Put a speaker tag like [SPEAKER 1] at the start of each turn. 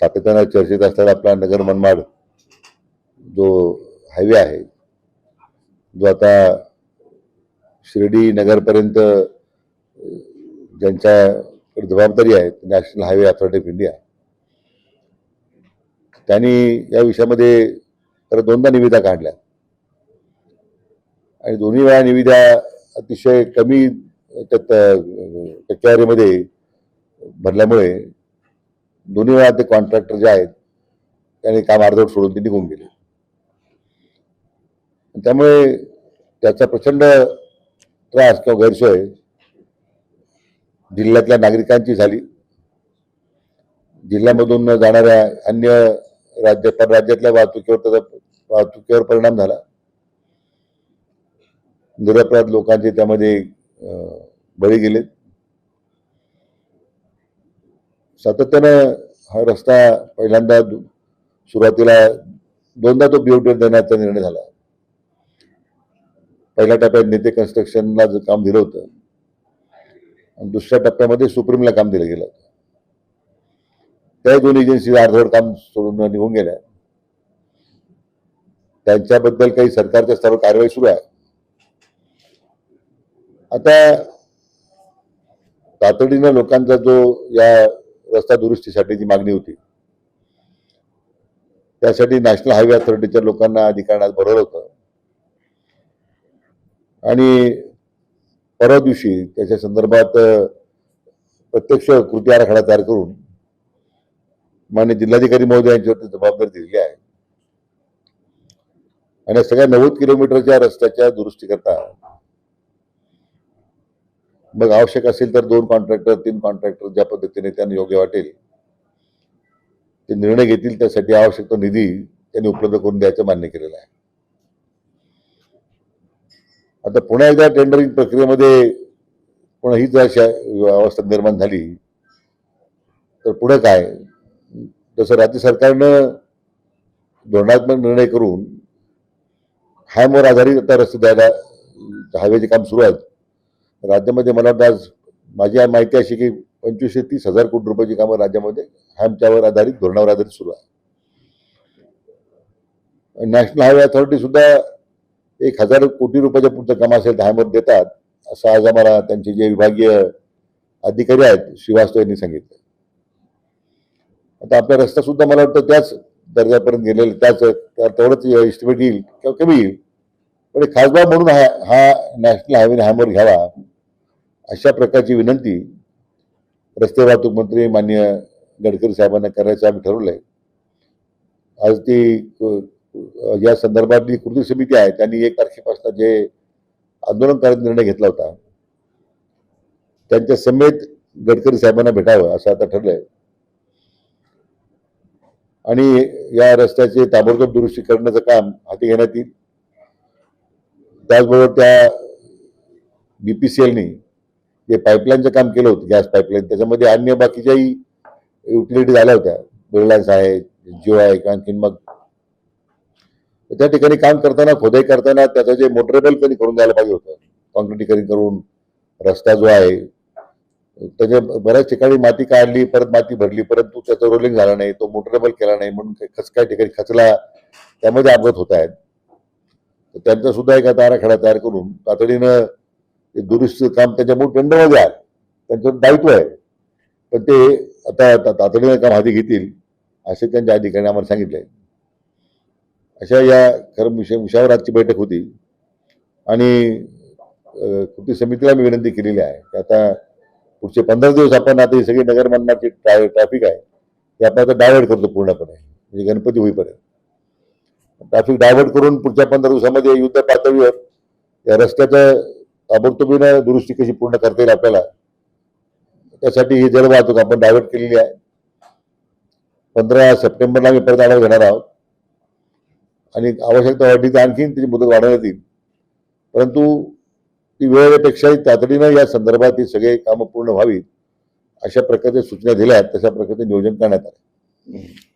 [SPEAKER 1] सातत्यानं चर्चेत असलेला आपला नगर मनमाड जो हायवे आहे जो आता शिर्डी नगरपर्यंत ज्यांच्या ज्यांच्याकडे जबाबदारी आहे National Highway Authority of India त्यांनी या विषयामध्ये तर दोनदा निविदा काढल्या आणि दोन्ही वेळा निविदा अतिशय कमी टक्केवारीमध्ये भरल्यामुळे दोन्ही वेळा ते कॉन्ट्रॅक्टर जे आहेत त्यांनी काम अर्धवट सोडून ते निघून गेले. त्यामुळे त्याचा प्रचंड त्रास किंवा गैरसोय जिल्ह्यातल्या नागरिकांची झाली. जिल्ह्यामधून जाणाऱ्या अन्य राज्य परराज्यातल्या वाहतुकीवर त्याचा वाहतुकीवर परिणाम झाला. निरपराध लोकांचे त्यामध्ये बळी गेलेत. सातत्यानं हा रस्ता पहिल्यांदा सुरुवातीला दोनदा तो बीओटी देण्याचा निर्णय झाला. पहिल्या टप्प्यात नेते कन्स्ट्रक्शनला जे काम दिलं होतं आणि दुसऱ्या टप्प्यामध्ये सुप्रीमला काम दिलं गेलं होतं. त्या दोन एजन्सी अर्धवट काम सोडून निघून गेल्या. त्यांच्याबद्दल काही सरकारच्या स्तरावर कारवाई सुरू आहे. आता तातडीनं लोकांचा जो या रस्ता दुरुस्तीसाठीची मागणी होती. त्यासाठी नॅशनल हायवे अथॉरिटीच्या लोकांना अधिकाऱ्यांना भरवलं होतं. आणि परवा दिवशी त्याच्या संदर्भात प्रत्यक्ष कृती आराखडा तयार करून मान्य जिल्हाधिकारी महोदय यांच्यावरती जबाबदारी दिलेली आहे. आणि सगळ्या नव्वद किलोमीटरच्या रस्त्याच्या दुरुस्तीकरता मग आवश्यक असेल तर दोन कॉन्ट्रॅक्टर तीन कॉन्ट्रॅक्टर ज्या पद्धतीने त्यांना योग्य वाटेल ते निर्णय घेतील त्यासाठी आवश्यक तो निधी त्यांनी उपलब्ध करून द्यायचं मान्य केलेलं आहे. आता पुन्हा एकदा टेंडरिंग प्रक्रियेमध्ये पुन्हा हीच अशा अवस्था निर्माण झाली. तर पुढे काय? जसं राज्य सरकारनं धोरणात्मक निर्णय करून हायमवर आधारित आता रस्ते द्यायला हायवेचे काम सुरू आहेत. राज्यामध्ये मला वाटतं आज माझी माहिती अशी की पंचवीस ते तीस हजार कोटी रुपयाची कामं राज्यामध्ये हॅमच्यावर आधारित धोरणावर आधारित सुरू आहे. नॅशनल हायवे अथॉरिटी सुद्धा एक हजार कोटी रुपयाच्या पुढचं काम असेल तर हॅमवर देतात असं आज आम्हाला त्यांचे जे विभागीय अधिकारी आहेत श्रीवास्तव यांनी सांगितलं. आता आपला रस्ता सुद्धा मला वाटतं त्याच दर्जापर्यंत गेलेला त्याच त्या- तेवढंच एस्टिमेट येईल किंवा कमी येईल. पण खासदार म्हणून हा हा नॅशनल हायवे हॅमवर घ्यावा अशा प्रकारची विनंती रस्ते वाहतूक मंत्री मान्य गडकरी साहेबांना करायचं आम्ही ठरवलं आहे आज ती या संदर्भातली कृती समिती आहे त्यांनी एक तारखेपासून जे आंदोलन करायचा निर्णय घेतला होता त्यांच्या समेत गडकरी साहेबांना भेटावं असं आता ठरलंय. आणि या रस्त्याचे ताबडतोब दुरुस्ती करण्याचं काम हाती घेण्यात येईल. त्याचबरोबर त्या बीपीसीएलनी जे पाईपलाईनचं काम केलं होतं गॅस पाईपलाईन त्याच्यामध्ये अन्य बाकीच्याही युटिलिटी झाल्या होत्या. रिलायन्स आहे जिओ आहे आणखीन मग त्या ठिकाणी काम करताना खोदाई करताना त्याचं जे मोटरेबल कधी करून द्यायला पाहिजे होतं. कॉन्क्रिटीकरण करून रस्ता जो आहे त्याच्या बऱ्याच ठिकाणी माती काढली परत माती भरली परंतु त्याचं रोलिंग झालं नाही तो मोटरेबल केला नाही म्हणून काही ठिकाणी खचला. त्यामध्ये अपघात होत आहेत. तर त्यांचा सुद्धा एक आता आराखडा तयार करून तातडीनं ते दुरुस्त काम त्याच्यामुळे टेंडरमध्ये आहे. त्यांचं दायित्व आहे. पण ते आता तातडीने काम हाती घेतील असे त्यांच्या अधिकाऱ्यांनी आम्हाला सांगितले. अशा या खरं विषय विषयावर आजची बैठक होती. आणि कृती समितीला मी विनंती केलेली आहे की आता पुढचे पंधरा दिवस आपण आता ही सगळी नगर मनमाडची ट्रॅफिक आहे ते आपण आता डायव्हर्ट करतो पूर्णपणे. म्हणजे गणपती होईपर्यंत. ट्रॅफिक डायव्हर्ट करून पुढच्या पंधरा दिवसामध्ये युद्ध पातळीवर या रस्त्याचं ताबडतोबीनं दुरुस्ती कशी पूर्ण करता येईल आपल्याला? त्यासाठी ही जलवाहतूक आपण डायव्हर्ट केलेली आहे. पंधरा सप्टेंबरला आम्ही परत आढावा घेणार आहोत. आणि आवश्यकता वाढली तर आणखीन त्याची मुदत वाढवण्यात येईल. परंतु ती वेळेपेक्षाही तातडीनं या संदर्भात ही सगळे कामं पूर्ण व्हावीत अशा प्रकारच्या सूचना दिल्या आहेत तशा प्रकारचे नियोजन करण्यात आलं.